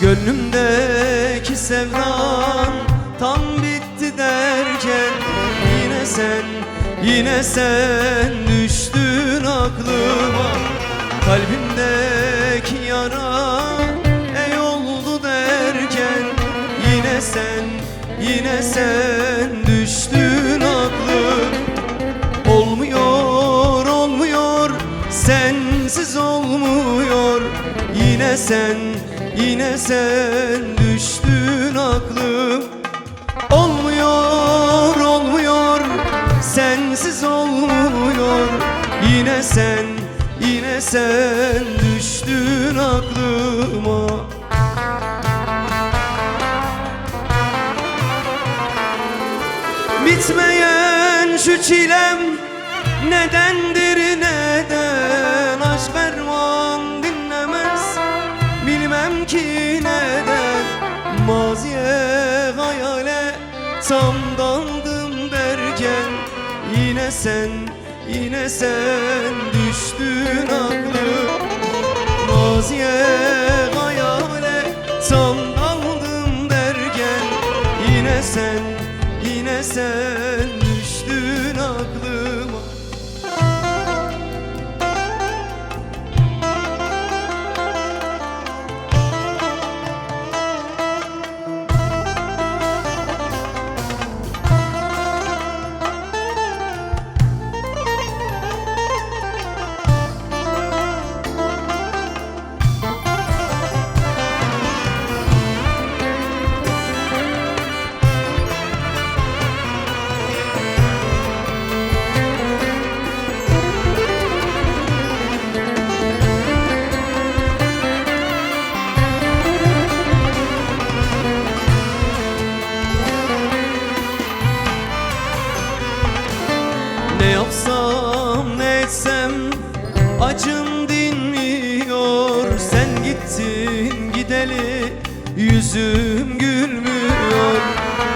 Gönlümdeki sevdan tam bitti derken Yine sen, yine sen düştün aklıma. Kalbimdeki yara ey oldu derken Yine sen, yine sen düştün aklım. Olmuyor, olmuyor, sensiz olmuyor. Yine sen, yine sen düştün aklım. Olmuyor, olmuyor, sensiz olmuyor. Yine sen, yine sen düştün aklıma. Bitmeyen şu çilem. Nedendir neden bilmem ki neden Maziye hayale tam daldım derken Yine sen, yine sen düştün aklım Maziye gittin gideli yüzüm gülmüyor.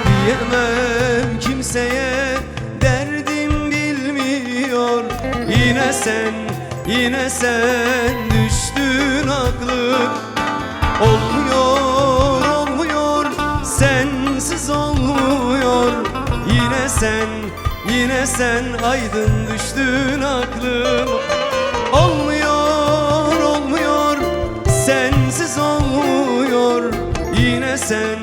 Diyemem kimseye. Derdim bilmiyor. Yine sen yine sen düştün aklım Olmuyor olmuyor. Sensiz olmuyor. Yine sen yine sen aydın düştün aklım. Olmuyor sensiz olmuyor. Yine sen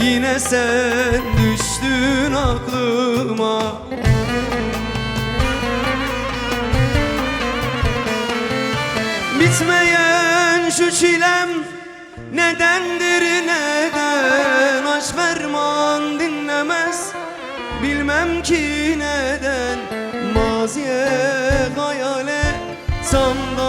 yine sen düştün aklıma. Bitmeyen şu çilem nedendir neden? Aşk ferman dinlemez. Bilmem ki neden. Maziye hayale tam